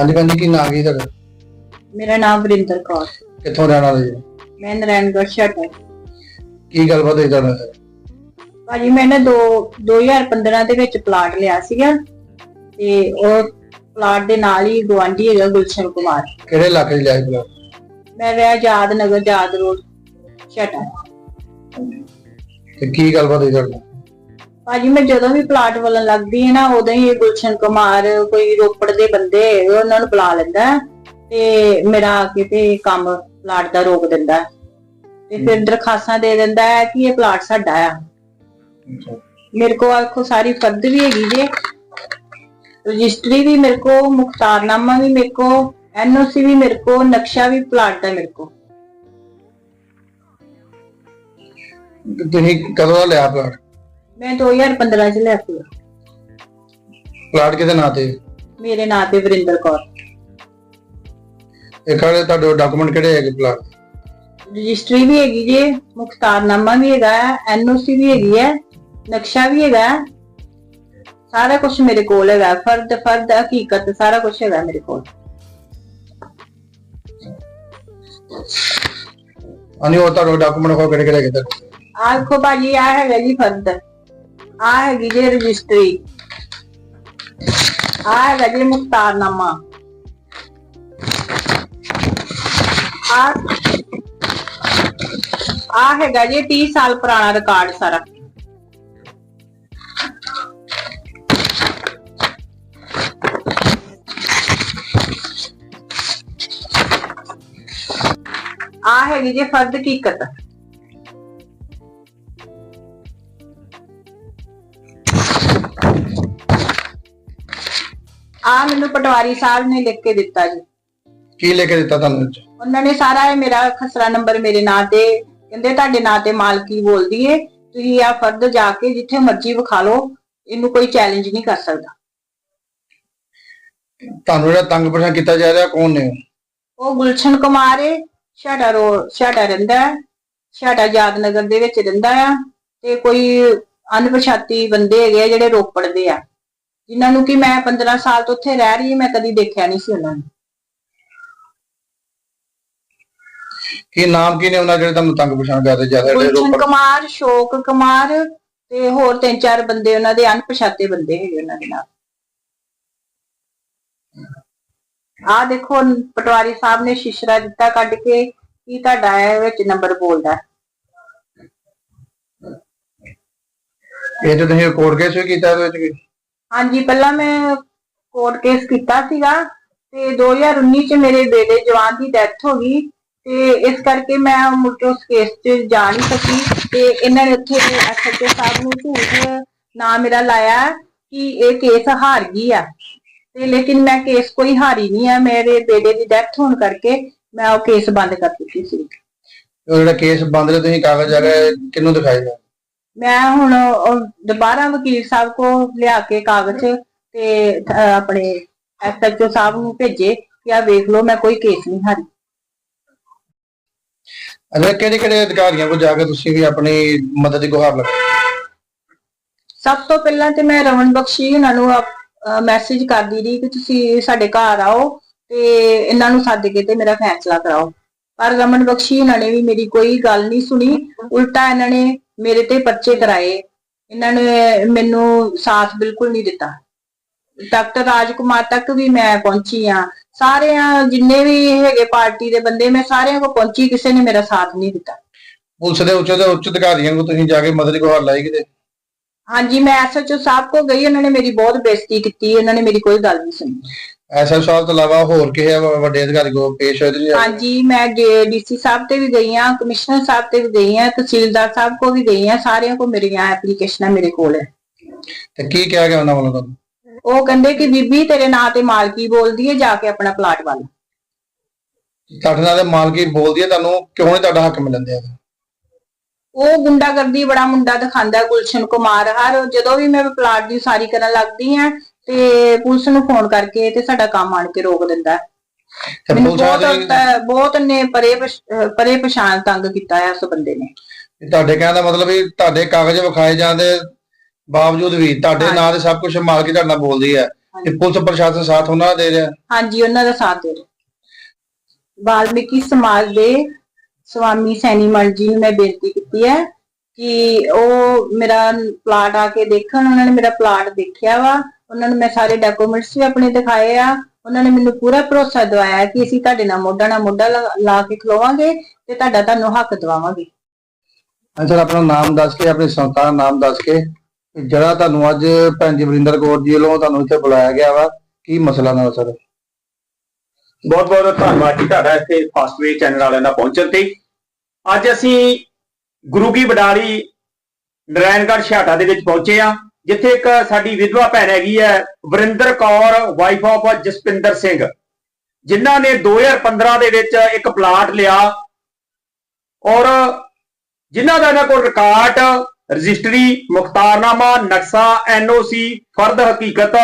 ਹਾਂਜੀ ਭੈਣ ਜੀ ਕੀ ਨਾਂ ਕੀ ਤੁਹਾਡਾ? ਮੇਰਾ ਨਾਮ ਵਰਿੰਦਰ ਕੌਰ। ਕਿੱਥੋਂ ਰਹਿਣ ਵਾਲੇ ਜੀ? ਮੈਂ ਨਾਰਾਇਣਗੜ੍ਹ ਸ਼ਟਰ ਕੀ ਗੱਲਬਾਤ ਹੋਈ ਤੁਹਾਡੇ ਨਾਲ? ਭਾਜੀ ਮੈਂ ਨਾ ਦੋ 2015 ਦੇ ਵਿੱਚ ਪਲਾਟ ਲਿਆ ਸੀਗਾ। ਤੇ ਉਹ ਪਲਾਟ ਦੇ ਨਾਲ ਹੀ ਗਵਾਂਢੀ ਹੈਗਾ ਗੁਲਸ਼ਨ ਕੁਮਾਰ। ਕਿਹੜੇ ਇਲਾਕੇ 'ਚ ਲਿਆ ਸੀ ਪਲਾਟ? ਮੈਂ ਰਿਹਾ ਆਜ਼ਾਦ ਨਗਰ ਆਜ਼ਾਦ ਰੋਡ ਸ਼ਟਰ ਤੇ ਕੀ ਗੱਲਬਾਤ ਹੋਈ ਤੁਹਾਡੇ ਨਾਲ? ਭਾਜੀ ਮੈਂ ਜਦੋਂ ਵੀ ਪਲਾਟ ਵੱਲਣ ਲੱਗਦੀ ਹੈ ਨਾ ਉਦੋਂ ਹੀ ਇਹ ਗੁਲਸ਼ਨ ਕੁਮਾਰ ਕੋਈ ਰੋਪੜ ਦੇ ਬੰਦੇ ਹੈਗੇ, ਉਹਨਾਂ ਨੂੰ ਬੁਲਾ ਲੈਂਦਾ ਹੈ ਤੇ ਮੇਰਾ ਆ ਕੇ ਤੇ ਕੰਮ ਪਲਾਟ ਦਾ ਰੋਕ ਦਿੰਦਾ ਹੈ। ਤੇ ਫਿਰ ਦਰਖਾਸਤਾਂ ਦੇ ਦਿੰਦਾ ਹੈ ਕਿ ਇਹ ਪਲਾਟ ਸਾਡਾ ਆ। ਮੇਰੇ ਕੋ ਆਖੋ ਸਾਰੀ ਫਰਦ ਵੀ ਹੈਗੀ ਜੇ। ਰਜਿਸਟਰੀ ਵੀ ਮੇਰੇ ਕੋ ਮੁਖਤਾਰਨਾਮਾ ਵੀ ਮੇਰੇ ਕੋ ਐਨਓਸੀ ਵੀ ਮੇਰੇ ਕੋ ਨਕਸ਼ਾ ਵੀ ਪਲਾਟ ਦਾ ਮੇਰੇ ਕੋ ਤੇ ਤੁਸੀਂ ਕਦੋਂ ਦਾ ਲਿਆ ਪਲਾਟ? ਮੈਂ 2015 ਚ ਲਿਆ ਸੀ ਪਲਾਟ ਕਿਹਦੇ ਨਾਂ ਤੇ ਮੇਰੇ ਨਾਂ ਤੇ ਵਰਿੰਦਰ ਕੌਰ ਇਹ ਕਾਲੇ ਤੁਹਾਡੇ ਡਾਕੂਮੈਂਟ ਕਿਹੜੇ ਹੈਗੇ ਪਲਾਟ ਦੇ? ਰਜਿਸਟਰੀ ਵੀ ਹੈਗੀ ਜੇ ਮੁਖਤਾਰਨਾਮਾ ਵੀ ਹੈਗਾ ਐਨਓਸੀ ਵੀ ਹੈਗੀ ਹੈ ਨਕਸ਼ਾ ਵੀ ਹੈਗਾ। ਸਾਰਾ ਕੁਝ ਮੇਰੇ ਕੋਲ ਹੈਗਾ ਫਰਦ ਫਰਦ ਹਕੀਕਤ ਸਾਰਾ ਕੁਝ ਹੈਗਾ ਮੇਰੇ ਕੋਲ ਹਾਂਜੀ ਉਹ ਤੁਹਾਡੇ ਡਾਕੂਮੈਂਟ ਕੋ ਕਿਹੜੇ ਕਿਹੜੇ ਹੈਗੇ ਤੁਹਾਡੇ? ਆਹ ਦੇਖੋ ਭਾਜੀ ਆ ਹੈਗਾ ਜੀ ਫਰਦ ਆ ਹੈਗੀ ਜੇ ਰਜਿਸਟਰੀ। ਆ ਹੈਗਾ ਜੀ ਮੁਖਤਾਰਨਾਮਾ ਆ ਆ ਹੈਗਾ ਜੀ 30 ਸਾਲ ਪੁਰਾਣਾ ਰਿਕਾਰਡ ਸਾਰਾ। ਆ ਹੈਗੀ ਜੀ ਫਰਦ ਹਕੀਕਤ। ਮੈਨੂੰ ਪਟਵਾਰੀ ਸਾਹਿਬ ਨੇ ਲਿਖ ਕੇ ਦਿੱਤਾ ਜੀ ਕੀ ਲੈ ਕੇ ਦਿੱਤਾ ਤੁਹਾਨੂੰ ਇਹ 'ਚ? ਉਹਨਾਂ ਨੇ ਸਾਰਾ ਇਹ ਮੇਰਾ ਖਸਰਾ ਨੰਬਰ ਮੇਰੇ ਨਾਂ ਤੇ ਕਹਿੰਦੇ ਤੁਹਾਡੇ ਨਾਂ ਤੇ ਮਾਲਕੀ ਬੋਲਦੀ ਏ ਤੁਸੀਂ ਆ ਫਰਦ ਜਾ ਕੇ ਜਿੱਥੇ ਮਰਜ਼ੀ ਵਿਖਾ ਲਓ ਇਹਨੂੰ ਕੋਈ ਚੈਲੰਜ ਨਹੀਂ ਕਰ ਸਕਦਾ ਤੁਹਾਨੂੰ ਜਿਹੜਾ ਤੰਗ ਪਰੇਸ਼ਾਨ ਕੀਤਾ ਜਾ ਰਿਹਾ ਕੌਣ ਨੇ ਉਹ? ਉਹ ਗੁਲਸ਼ਨ ਕੁਮਾਰ ਏ ਛਾਟਾ ਰੋ ਛਾਟਾ ਰਹਿੰਦਾ ਹੈ ਛਾਟਾ ਯਾਦ ਨਗਰ ਦੇ ਵਿੱਚ ਰਹਿੰਦਾ ਆ ਤੇ ਕੋਈ ਅਣਪਛਾਤੀ ਬੰਦੇ ਹੈਗੇ ਆ ਜਿਹੜੇ ਰੋਪੜ ਦੇ ਆ ਜਿਨ੍ਹਾਂ ਨੂੰ ਕਿ ਮੈਂ 15 ਸਾਲ ਤੋਂ ਉੱਥੇ ਰਹਿ ਰਹੀ ਮੈਂ ਕਦੀ ਦੇਖਿਆ ਨਹੀਂ ਸੀ ਉਹਨਾਂ ਨੂੰ। ਕੀ ਨਾਮ ਕੀ ਨੇ ਉਹਨਾਂ ਜਿਹੜੇ ਤੁਹਾਨੂੰ ਤੰਗ ਪਰੇਸ਼ਾਨ ਕਰਦੇ ਜਾ ਰਹੇ ਜਿਹੜੇ ਗੁਲਸ਼ਨ ਕੁਮਾਰ ਸ਼ੋਕ ਕੁਮਾਰ ਤੇ ਹੋਰ ਤਿੰਨ ਚਾਰ ਬੰਦੇ ਉਹਨਾਂ ਦੇ ਅਣਪਛਾਤੇ ਬੰਦੇ ਹੈਗੇ ਉਹਨਾਂ ਦੇ ਨਾਲ। ਆ ਦੇਖੋ ਪਟਵਾਰੀ ਸਾਹਿਬ ਨੇ ਸ਼ਿਸ਼ਰਾ ਦਿੱਤਾ ਕੱਢ ਕੇ ਕੀ ਤੁਹਾਡਾ ਇਹ ਵਿੱਚ ਨੰਬਰ ਬੋਲਦਾ। ਇਹ ਤੇ ਤੁਸੀਂ ਕੋਰਟ ਕੇਸ ਵੀ ਕੀਤਾ ਇਹਦੇ ਵਿੱਚ ਵੀ? ਹਾਂਜੀ, ਪਹਿਲਾਂ ਮੈਂ ਕੋਰਟ ਕੇਸ ਕੀਤਾ ਸੀਗਾ ਤੇ 2019 ਚ ਮੇਰੇ ਬੇਟੇ ਜਵਾਨ ਦੀ ਡੈਥ ਹੋ ਗਈ ਤੇ ਇਸ ਕਰਕੇ ਮੈਂ ਮੁੜ ਕੇ ਉਸ ਕੇਸ 'ਚ ਜਾ ਨਹੀਂ ਸਕੀ ਤੇ ਇਹਨਾਂ ਨੇ ਉੱਥੇ ਐਸਐਚਓ ਸਾਹਿਬ ਨੂੰ ਝੂਠ ਨਾ ਮੇਰਾ ਲਾਇਆ ਕਿ ਇਹ ਕੇਸ ਹਾਰ ਗਈ ਆ। ਤੇ ਲੇਕਿਨ ਮੈਂ ਕੇਸ ਕੋਈ ਹਾਰੀ ਨਹੀਂ ਆ, ਮੇਰੇ ਬੇਟੇ ਦੀ ਡੈਥ ਹੋਣ ਕਰਕੇ ਮੈਂ ਉਹ ਕੇਸ ਬੰਦ ਕਰ ਦਿੱਤੀ ਸੀ। ਉਹ ਜਿਹੜਾ ਕੇਸ ਬੰਦ ਨੇ ਤੁਸੀਂ ਕਾਗਜ਼ ਆ ਗਏ ਕਿਹਨੂੰ ਦਿਖਾਏ ਮੈਂ ਹੁਣ ਉਹ ਦੁਬਾਰਾ ਵਕੀਲ ਸਾਹਿਬ ਕੋ ਲਿਆ ਕੇ ਕਾਗਜ਼ ਤੇ ਅਹ, ਆਪਣੇ ਐਸਐਚਓ ਸਾਹਿਬ ਨੂੰ ਭੇਜੇ ਕਿ ਆ ਵੇਖ ਲਓ ਮੈਂ ਕੋਈ ਕੇਸ ਨਹੀਂ ਹਾਰੀ। ਅੱਛਾ ਕਿਹੜੇ ਕਿਹੜੇ ਅਧਿਕਾਰੀਆਂ ਕੋਲ ਜਾ ਕੇ ਤੁਸੀਂ ਵੀ ਆਪਣੀ ਮਦਦ ਦੀ ਗੁਹਾਰ ਲਗਾਈ? ਸਭ ਤੋਂ ਪਹਿਲਾਂ ਤੇ ਮੈਂ ਰਮਨ ਬਖਸ਼ੀ ਉਹਨਾਂ ਨੂੰ ਮੈਸੇਜ ਕਰਦੀ ਰਹੀ ਕਿ ਤੁਸੀਂ ਸਾਡੇ ਘਰ ਆਓ ਤੇ ਇਹਨਾਂ ਨੂੰ ਸੱਦ ਕੇ ਤੇ ਮੇਰਾ ਫੈਸਲਾ ਕਰਾਓ। ਪਰ ਰਮਨ ਬਖਸ਼ੀ ਇਹਨਾਂ ਨੇ ਵੀ ਮੇਰੀ ਕੋਈ ਗੱਲ ਨਹੀਂ ਸੁਣੀ। ਉਲਟਾ ਇਹਨਾਂ ਨੇ ਮੇਰੇ ਤੇ ਪਰਚੇ ਕਰਾਏ। ਇਹਨਾਂ ਨੇ ਮੈਨੂੰ ਸਾਥ ਬਿਲਕੁਲ ਨਹੀਂ ਦਿੱਤਾ। ਡਾਕਟਰ ਰਾਜਕੁਮਾਰ ਤੱਕ ਵੀ ਮੈਂ ਪਹੁੰਚੀ ਆ ਸਾਰਿਆਂ ਜਿੰਨੇ ਵੀ ਹੈਗੇ ਪਾਰਟੀ ਦੇ ਬੰਦੇ ਮੈਂ ਸਾਰਿਆਂ ਕੋਲ ਪਹੁੰਚੀ ਕਿਸੇ ਨੇ ਮੇਰਾ ਸਾਥ ਨਹੀਂ ਦਿੱਤਾ। ਪੁਲਿਸ ਦੇ ਉੱਚ ਦੇ ਉੱਚ ਅਧਿਕਾਰੀਆਂ ਨੂੰ ਤੁਸੀਂ ਜਾ ਕੇ ਮਦਦ ਗੁਹਾਰ ਲਾਈ ਕਿਤੇ? ਹਾਂਜੀ ਮੈਂ ਐਸਐਚਓ ਸਾਹਿਬ ਕੋ ਗਈ। ਉਹਨਾਂ ਨੇ ਮੇਰੀ ਬਹੁਤ ਬੇਇੱਜ਼ਤੀ ਕੀਤੀ। ਉਹਨਾਂ ਨੇ ਮੇਰੀ ਕੋਈ ਗੱਲ ਨਹੀਂ ਸੁਣੀ। ਐਸਐਸ ਸਾਹਿਬ ਤੋਂ ਇਲਾਵਾ ਹੋਰ ਕਿਸੇ ਵੱਡੇ ਅਧਿਕਾਰੀ ਕੋ ਪੇਸ਼ ਹੋਏ ਤੁਸੀਂ ਹਾਂਜੀ ਮੈਂ ਡੀਸੀ ਸਾਹਿਬ ਤੇ ਵੀ ਗਈ ਆ ਕਮਿਸ਼ਨਰ ਸਾਹਿਬ ਤੇ ਵੀ ਗਈ ਆ ਤਹਿਸੀਲਦਾਰ ਸਾਹਿਬ ਕੋ ਵੀ ਗਈ ਆ ਸਾਰਿਆਂ ਕੋ ਮੇਰੀਆਂ ਐਪਲੀਕੇਸ਼ਨਾਂ ਮੇਰੇ ਕੋਲ। ਹੈ ਤੇ ਕੀ ਕਿਹਾ ਗਿਆ ਉਹਨਾਂ ਵੱਲੋਂ ਤੁਹਾਨੂੰ? ਉਹ ਕਹਿੰਦੇ ਕਿ ਬੀਬੀ ਤੇਰੇ ਨਾਂ ਤੇ ਮਾਲਕੀ ਬੋਲਦੀ ਹੈ ਜਾ ਕੇ ਆਪਣਾ ਪਲਾਟ ਵੱਲ ਤੁਹਾਡੇ ਨਾਲ ਮਾਲਕੀ ਬੋਲਦੀ ਹੈ ਤੁਹਾਨੂੰ ਕਿਉਂ ਨਹੀਂ ਤੁਹਾਡਾ ਹੱਕ ਮਿਲਣ ਦਿਆ? ਉਹ ਗੁੰਡਾਗਰਦੀ ਬੜਾ ਮੁੰਡਾ ਦਿਖਾਉਂਦਾ ਗੁਲਸ਼ਨ ਕੁਮਾਰ। ਹਰ ਜਦੋਂ ਵੀ ਮੈਂ ਪਲਾਟ ਦੀ ਉਸਾਰੀ ਕਰਨ ਲੱਗਦੀ ਆ ਤੇ ਪੁਲਿਸ ਨੂੰ ਫੋਨ ਕਰਕੇ ਤੇ ਸਾਡਾ ਕੰਮ ਆਣ ਕੇ ਰੋਕ ਦਿੰਦਾ। ਤੇ ਮੈਨੂੰ ਪੁਲਿਸ ਬਹੁਤ ਵਾਲੇ ਬਹੁਤ ਨੇ ਪਰੇ ਪਛ- ਪਰੇ ਪਛਾਣ ਤੰਗ ਕੀਤਾ ਹੈ ਉਸ ਬੰਦੇ ਨੇ। ਤੁਹਾਡੇ ਕਹਿਣ ਦਾ ਮਤਲਬ ਵੀ ਤੁਹਾਡੇ ਕਾਗਜ਼ ਵਿਖਾਏ ਜਾਂਦੇ ਬਾਵਜੂਦ ਵੀ ਤੁਹਾਡੇ। ਨਾਂ ਦੇ ਸਭ ਕੁਝ ਮਾਲਕੀ ਤੁਹਾਡੇ ਨਾਲ ਬੋਲਦੀ ਹੈ ਤੇ ਪੁਲਿਸ ਪ੍ਰਸ਼ਾਸਨ ਸਾਥ ਉਹਨਾਂ ਦਾ ਦੇ ਰਿਹਾ। ਹਾਂਜੀ ਉਹਨਾਂ ਦਾ ਸਾਥ ਦੇ ਵਾਲਮੀਕੀ ਸਮਾਜ ਦੇ ਸਵਾਮੀ ਸੈਣੀ ਮਲ ਜੀ ਨੂੰ ਮੈਂ ਬੇਨਤੀ ਕੀਤੀ ਹੈ ਕਿ ਉਹ ਮੇਰਾ ਪਲਾਟ ਆ ਕੇ ਦੇਖਣ ਉਹਨਾਂ ਨੇ ਮੇਰਾ ਪਲਾਟ ਦੇਖਿਆ ਵਾ। ਉਹਨਾਂ ਨੂੰ ਮੈਂ ਸਾਰੇ ਡਾਕੂਮੈਂਟਸ ਵੀ ਆਪਣੇ ਦਿਖਾਏ ਆ। ਉਹਨਾਂ ਨੇ ਮੈਨੂੰ ਪੂਰਾ ਭਰੋਸਾ ਦਿਵਾਇਆ ਕਿ ਅਸੀਂ ਤੁਹਾਡੇ ਨਾਲ ਮੋਢਾ ਨਾਲ ਮੋਢਾ ਲਾ- ਕੇ ਖਲੋਵਾਂਗੇ ਤੇ ਤੁਹਾਡਾ ਤੁਹਾਨੂੰ ਹੱਕ ਦਿਵਾਵਾਂਗੇ। ਸਰ ਆਪਣਾ ਨਾਮ ਦੱਸ ਕੇ ਆਪਣੀ ਸੰਸਥਾ ਦਾ ਨਾਮ ਦੱਸ ਕੇ ਜਿਹੜਾ ਤੁਹਾਨੂੰ ਅੱਜ ਭੈਣ ਜੀ ਵਰਿੰਦਰ ਕੌਰ ਜੀ ਵੱਲੋਂ ਤੁਹਾਨੂੰ ਇੱਥੇ ਬੁਲਾਇਆ ਗਿਆ ਵਾ ਕੀ ਮਸਲਾ ਨਾਲ ਸਰ? ਬਹੁਤ ਬਹੁਤ ਧੰਨਵਾਦ ਜੀ ਤੁਹਾਡਾ ਇੱਥੇ ਫਾਸਟਵੇ ਚੈਨਲ ਵਾਲਿਆਂ ਦਾ ਪਹੁੰਚਣ ਤੇ। ਅੱਜ ਅਸੀਂ ਗੁਰੂ ਕੀ ਬਡਾਲੀ ਨਰਾਇਣਗੜ੍ਹ ਛਾਟਾ ਦੇ ਵਿੱਚ ਪਹੁੰਚੇ ਆ ਜਿੱਥੇ ਇੱਕ ਸਾਡੀ ਵਿਧਵਾ ਭੈਣ ਹੈਗੀ ਹੈ, ਵਰਿੰਦਰ ਕੌਰ ਵਾਈਫ ਆਫ ਜਸਪਿੰਦਰ ਸਿੰਘ। ਜਿਨ੍ਹਾਂ ਨੇ 2015 ਦੇ ਵਿੱਚ ਇੱਕ ਪਲਾਟ ਲਿਆ ਔਰ ਜਿਨ੍ਹਾਂ ਦਾ ਇਹਨਾਂ ਕੋਲ ਰਿਕਾਰਡ ਰਜਿਸਟਰੀ ਮੁਖਤਾਰਨਾਮਾ, ਨਕਸ਼ਾ ਐਨਓਸੀ ਫਰਦ ਹਕੀਕਤ,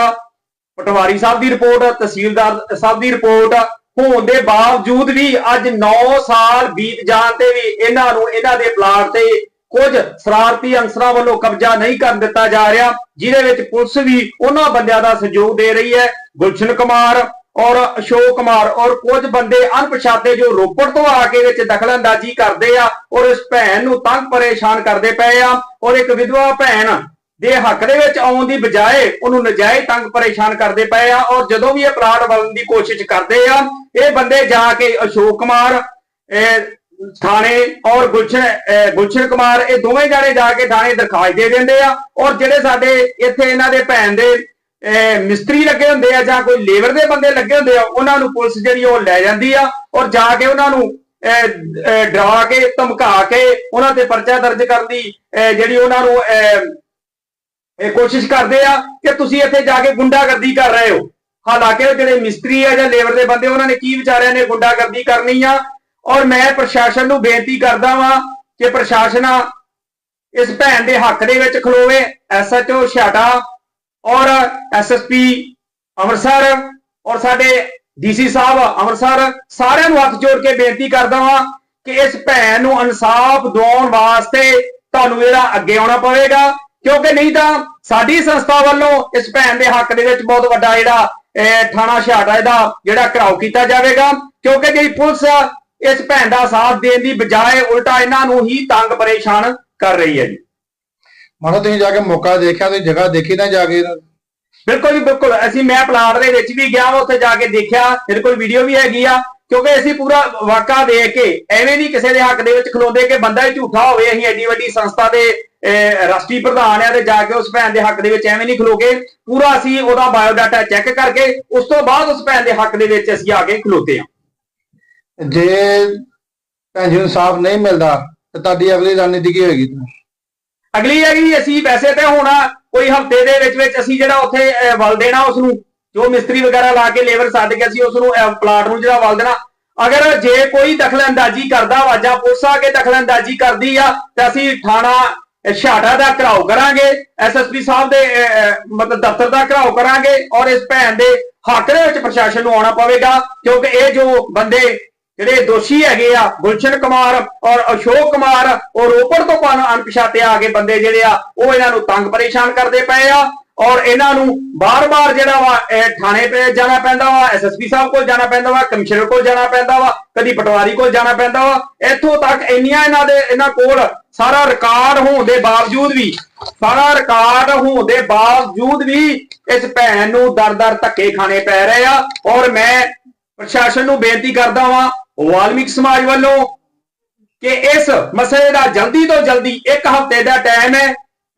ਪਟਵਾਰੀ ਸਾਹਿਬ ਦੀ ਰਿਪੋਰਟ ਤਹਿਸੀਲਦਾਰ ਸਾਹਿਬ ਦੀ ਰਿਪੋਰਟ ਹੋਣ ਦੇ ਬਾਵਜੂਦ ਵੀ ਅੱਜ 9 ਸਾਲ ਬੀਤ ਜਾਣ ਤੇ ਵੀ ਇਹਨਾਂ ਨੂੰ, ਇਹਨਾਂ ਦੇ ਪਲਾਟ ਤੇ ਕੁਝ ਸ਼ਰਾਰਤੀ ਅਨਸਰਾਂ ਵੱਲੋਂ ਕਬਜ਼ਾ ਨਹੀਂ ਕਰਨ ਦਿੱਤਾ ਜਾ ਰਿਹਾ, ਜਿਹਦੇ ਵਿੱਚ ਪੁਲਿਸ ਵੀ ਉਹਨਾਂ ਬੰਦਿਆਂ ਦਾ ਸਹਿਯੋਗ ਦੇ ਰਹੀ ਹੈ। ਗੁਲਸ਼ਨ ਕੁਮਾਰ ਔਰ ਅਸ਼ੋਕ ਕੁਮਾਰ ਔਰ ਕੁਝ ਬੰਦੇ ਅਣਪਛਾਤੇ ਜੋ ਰੋਪੜ ਤੋਂ ਆ ਕੇ ਵਿੱਚ ਦਖਲਅੰਦਾਜ਼ੀ ਕਰਦੇ ਆ ਔਰ ਇਸ ਭੈਣ ਨੂੰ ਤੰਗ ਪਰੇਸ਼ਾਨ ਕਰਦੇ ਪਏ ਆ ਔਰ ਇੱਕ ਵਿਧਵਾ ਭੈਣ ਦੇ ਹੱਕ ਦੇ ਵਿੱਚ ਆਉਣ ਦੀ ਬਜਾਏ ਉਹਨੂੰ ਨਜਾਇਜ਼ ਤੰਗ ਪਰੇਸ਼ਾਨ ਕਰਦੇ ਪਏ ਆ ਔਰ ਜਦੋਂ ਵੀ ਇਹ ਪਲਾਟ ਵਲਣ ਦੀ ਕੋਸ਼ਿਸ਼ ਕਰਦੇ ਆ ਇਹ ਬੰਦੇ ਜਾ ਕੇ ਅਸ਼ੋਕ ਕੁਮਾਰ ਥਾਣੇ ਔਰ ਗੁਲਸ਼ਨ ਗੁਲਸ਼ਨ ਕੁਮਾਰ ਇਹ ਦੋਵੇਂ ਜਾਣੇ ਜਾ ਕੇ ਥਾਣੇ ਦਰਖਾਸਤ ਦੇ ਦਿੰਦੇ ਆ ਔਰ ਜਿਹੜੇ ਸਾਡੇ ਇੱਥੇ ਇਹਨਾਂ ਦੇ ਭੈਣ ਦੇ ਅਹ ਮਿਸਤਰੀ ਲੱਗੇ ਹੁੰਦੇ ਆ ਜਾਂ ਕੋਈ ਲੇਬਰ ਦੇ ਬੰਦੇ ਲੱਗੇ ਹੁੰਦੇ ਆ ਉਹਨਾਂ ਨੂੰ ਪੁਲਿਸ ਜਿਹੜੀ ਉਹ ਲੈ ਜਾਂਦੀ ਆ ਔਰ ਜਾ ਕੇ ਉਹਨਾਂ ਨੂੰ ਅਹ, ਡਰਾ ਕੇ ਧਮਕਾ ਕੇ ਉਹਨਾਂ ਤੇ ਪਰਚਾ ਦਰਜ ਕਰਨ ਦੀ ਅਹ, ਜਿਹੜੀ ਉਹਨਾਂ ਨੂੰ ਅਹ, ਇਹ ਕੋਸ਼ਿਸ਼ ਕਰਦੇ ਆ ਕਿ ਤੁਸੀਂ ਇੱਥੇ ਜਾ ਕੇ ਗੁੰਡਾਗਰਦੀ ਕਰ ਰਹੇ ਹੋ। ਹਾਲਾਂਕਿ ਜਿਹੜੇ ਮਿਸਤਰੀ ਆ ਜਾਂ ਲੇਬਰ ਦੇ ਬੰਦੇ, ਉਹਨਾਂ ਨੇ ਕੀ ਵਿਚਾਰਿਆਂ ਨੇ ਗੁੰਡਾਗਰਦੀ ਕਰਨੀ ਆ? ਔਰ ਮੈਂ ਪ੍ਰਸ਼ਾਸਨ ਨੂੰ ਬੇਨਤੀ ਕਰਦਾ ਵਾਂ ਕਿ ਪ੍ਰਸ਼ਾਸਨ ਇਸ ਭੈਣ ਦੇ ਹੱਕ ਦੇ ਵਿੱਚ ਖਲੋਵੇ। ਐਸਐਚਓ ਛਾਟਾ ਔਰ ਐਸਐਸਪੀ ਅੰਮ੍ਰਿਤਸਰ ਔਰ ਸਾਡੇ ਡੀਸੀ ਸਾਹਿਬ ਅੰਮ੍ਰਿਤਸਰ ਸਾਰਿਆਂ ਨੂੰ ਹੱਥ ਜੋੜ ਕੇ ਬੇਨਤੀ ਕਰਦਾ ਵਾਂ ਕਿ ਇਸ ਭੈਣ ਨੂੰ ਇਨਸਾਫ ਦਿਵਾਉਣ ਵਾਸਤੇ ਤੁਹਾਨੂੰ ਜਿਹੜਾ ਅੱਗੇ ਆਉਣਾ ਪਵੇਗਾ। ਕਿਉਂਕਿ ਨਹੀਂ ਤਾਂ ਸਾਡੀ ਸੰਸਥਾ ਵੱਲੋਂ ਇਸ ਭੈਣ ਦੇ ਹੱਕ ਦੇ ਵਿੱਚ ਬਹੁਤ ਵੱਡਾ ਜਿਹੜਾ ਥਾਣਾ ਛਾਟਾ ਇਹਦਾ ਜਿਹੜਾ ਘਰਾਓ ਕੀਤਾ ਜਾਵੇਗਾ। ਕਿਉਂਕਿ ਜਿਹੜੀ ਪੁਲਿਸ ਇਸ ਭੈਣ ਦਾ ਸਾਥ ਦੇਣ ਦੀ ਬਜਾਏ ਉਲਟਾ ਇਹਨਾਂ ਨੂੰ ਹੀ ਤੰਗ ਪਰੇਸ਼ਾਨ ਕਰ ਰਹੀ ਹੈ ਜੀ। ਮਾਨੋ ਤੁਸੀਂ ਜਾ ਕੇ ਮੌਕਾ ਦੇਖਿਆ ਤੇ ਜਗ੍ਹਾ ਦੇਖੀ ਨਾ ਜਾ ਕੇ ਬਿਲਕੁਲ ਜੀ ਬਿਲਕੁਲ। ਅਸੀਂ ਮੈਂ ਪਲਾਟ ਦੇ ਵਿੱਚ ਵੀ ਗਿਆ ਉੱਥੇ ਜਾ ਕੇ ਦੇਖਿਆ ਮੇਰੇ ਕੋਲ ਵੀਡੀਓ ਵੀ ਹੈਗੀ ਆ। ਕਿਉਂਕਿ ਅਸੀਂ ਪੂਰਾ ਵਾਕਾ ਦੇਖ ਕੇ ਐਵੇਂ ਨਹੀਂ ਕਿਸੇ ਦੇ ਹੱਕ ਦੇ ਵਿੱਚ ਖਲੋਂਦੇ ਕਿ ਬੰਦਾ ਹੀ ਝੂਠਾ ਹੋਵੇ ਅਸੀਂ ਐਡੀ ਵੱਡੀ ਸੰਸਥਾ ਦੇ ਰਾਸ਼ਟਰੀ ਪ੍ਰਧਾਨ ਆ ਤੇ ਜਾ ਕੇ ਉਸ ਭੈਣ ਦੇ ਹੱਕ ਦੇ ਵਿੱਚ ਐਵੇਂ ਨਹੀਂ ਖਲੋਗੇ ਪੂਰਾ ਅਸੀਂ ਉਹਦਾ ਬਾਇਓਡਾਟਾ ਚੈੱਕ ਕਰਕੇ ਉਸ ਤੋਂ ਬਾਅਦ ਉਸ ਭੈਣ ਦੇ ਹੱਕ ਦੇ ਵਿੱਚ ਅਸੀਂ ਆ ਕੇ ਖਲੋਤੇ ਹਾਂ। ਜੇ ਭੈਣ ਜੀ ਨੂੰ ਇਨਸਾਫ ਨਹੀਂ ਮਿਲਦਾ ਤੇ ਤੁਹਾਡੀ ਅਗਲੀ ਰਣਨੀਤੀ ਕੀ ਹੋਏਗੀ? ਅਗਲੀ ਹੈਗੀ ਅਸੀਂ ਵੈਸੇ ਤੇ ਹੁਣ ਕੋਈ ਹਫ਼ਤੇ ਦੇ ਵਿੱਚ ਵਿੱਚ ਅਸੀਂ ਜਿਹੜਾ ਉੱਥੇ ਵਲ ਦੇਣਾ ਉਸ ਨੂੰ ਜੋ ਮਿਸਤਰੀ ਵਗੈਰਾ ਲਾ ਕੇ ਲੇਬਰ ਸੱਦ ਕੇ ਅਸੀਂ ਉਸ ਨੂੰ ਪਲਾਟ ਨੂੰ ਜਿਹੜਾ ਵਲ ਦੇਣਾ। ਅਗਰ ਜੇ ਕੋਈ ਦਖਲਅੰਦਾਜ਼ੀ ਕਰਦਾ ਵਾ ਜਾਂ ਪੁਲਿਸ ਆ ਕੇ ਦਖਲਅੰਦਾਜ਼ੀ ਕਰਦੀ ਆ ਤੇ ਅਸੀਂ ਥਾਣਾ ਅਹ, ਛਾਟਾ ਦਾ ਘਰਾਓ ਕਰਾਂਗੇ ਐਸਐਸਪੀ ਸਾਹਿਬ ਦੇ ਮਤਲਬ ਦਫ਼ਤਰ ਦਾ ਘਰਾਓ ਕਰਾਂਗੇ ਔਰ ਇਸ ਭੈਣ ਦੇ ਹੱਕ ਦੇ ਵਿੱਚ ਪ੍ਰਸ਼ਾਸਨ ਨੂੰ ਆਉਣਾ ਪਵੇਗਾ ਕਿਉਂਕਿ ਇਹ ਜੋ ਬੰਦੇ ਜਿਹੜੇ ਦੋਸ਼ੀ ਹੈਗੇ ਆ ਗੁਲਸ਼ਨ ਕੁਮਾਰ ਔਰ ਅਸ਼ੋਕ ਕੁਮਾਰ ਔਰ ਰੋਪੜ ਤੋਂ ਪਨ ਅਣਪਛਾਤੇ ਆ ਕੇ ਬੰਦੇ ਜਿਹੜੇ ਆ ਉਹ ਇਹਨਾਂ ਨੂੰ ਤੰਗ ਪਰੇਸ਼ਾਨ ਕਰਦੇ ਪਏ ਆ। ਔਰ ਇਹਨਾਂ ਨੂੰ ਬਾਰ-ਬਾਰ ਜਿਹੜਾ ਵਾ, ਇਹ ਥਾਣੇ ਤੇ ਜਾਣਾ ਪੈਂਦਾ ਵਾ ਐਸਐਸਪੀ ਸਾਹਿਬ ਕੋਲ ਜਾਣਾ ਪੈਂਦਾ ਵਾ, ਕਮਿਸ਼ਨਰ ਕੋਲ ਜਾਣਾ ਪੈਂਦਾ ਵਾ, ਕਦੀ ਪਟਵਾਰੀ ਕੋਲ ਜਾਣਾ ਪੈਂਦਾ ਵਾ। ਇੱਥੋਂ ਤੱਕ ਇੰਨੀਆਂ ਇਹਨਾਂ ਦੇ, ਇਹਨਾਂ ਕੋਲ ਸਾਰਾ ਰਿਕਾਰਡ ਹੋਣ ਦੇ ਬਾਵਜੂਦ ਵੀ, ਸਾਰਾ ਰਿਕਾਰਡ ਹੋਣ ਦੇ ਬਾਵਜੂਦ ਵੀ ਇਸ ਭੈਣ ਨੂੰ ਦਰ-ਦਰ ਧੱਕੇ ਖਾਣੇ ਪੈ ਰਹੇ ਆ। ਔਰ ਮੈਂ ਪ੍ਰਸ਼ਾਸਨ ਨੂੰ ਬੇਨਤੀ ਕਰਦਾ ਵਾਂ, ਵਾਲਮੀਕ ਸਮਾਜ ਵੱਲੋਂ ਕਿ ਇਸ ਮਸਲੇ ਦਾ ਜਲਦੀ ਤੋਂ ਜਲਦੀ ਇੱਕ ਹਫ਼ਤੇ ਦਾ ਟਾਈਮ ਹੈ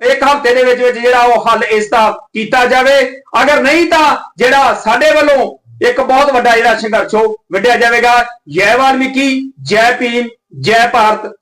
ਇੱਕ ਹਫ਼ਤੇ ਦੇ ਵਿੱਚ ਵਿੱਚ ਜਿਹੜਾ ਉਹ ਹੱਲ ਇਸ ਦਾ ਕੀਤਾ ਜਾਵੇ। ਅਗਰ ਨਹੀਂ ਤਾਂ ਜਿਹੜਾ ਸਾਡੇ ਵੱਲੋਂ ਇੱਕ ਬਹੁਤ ਵੱਡਾ ਜਿਹੜਾ ਸੰਘਰਸ਼ ਉਹ ਵਿੱਢਿਆ ਜਾਵੇਗਾ। ਜੈ ਵਾਲਮੀਕੀ ਜੈ ਭੀਮ, ਜੈ ਭਾਰਤ।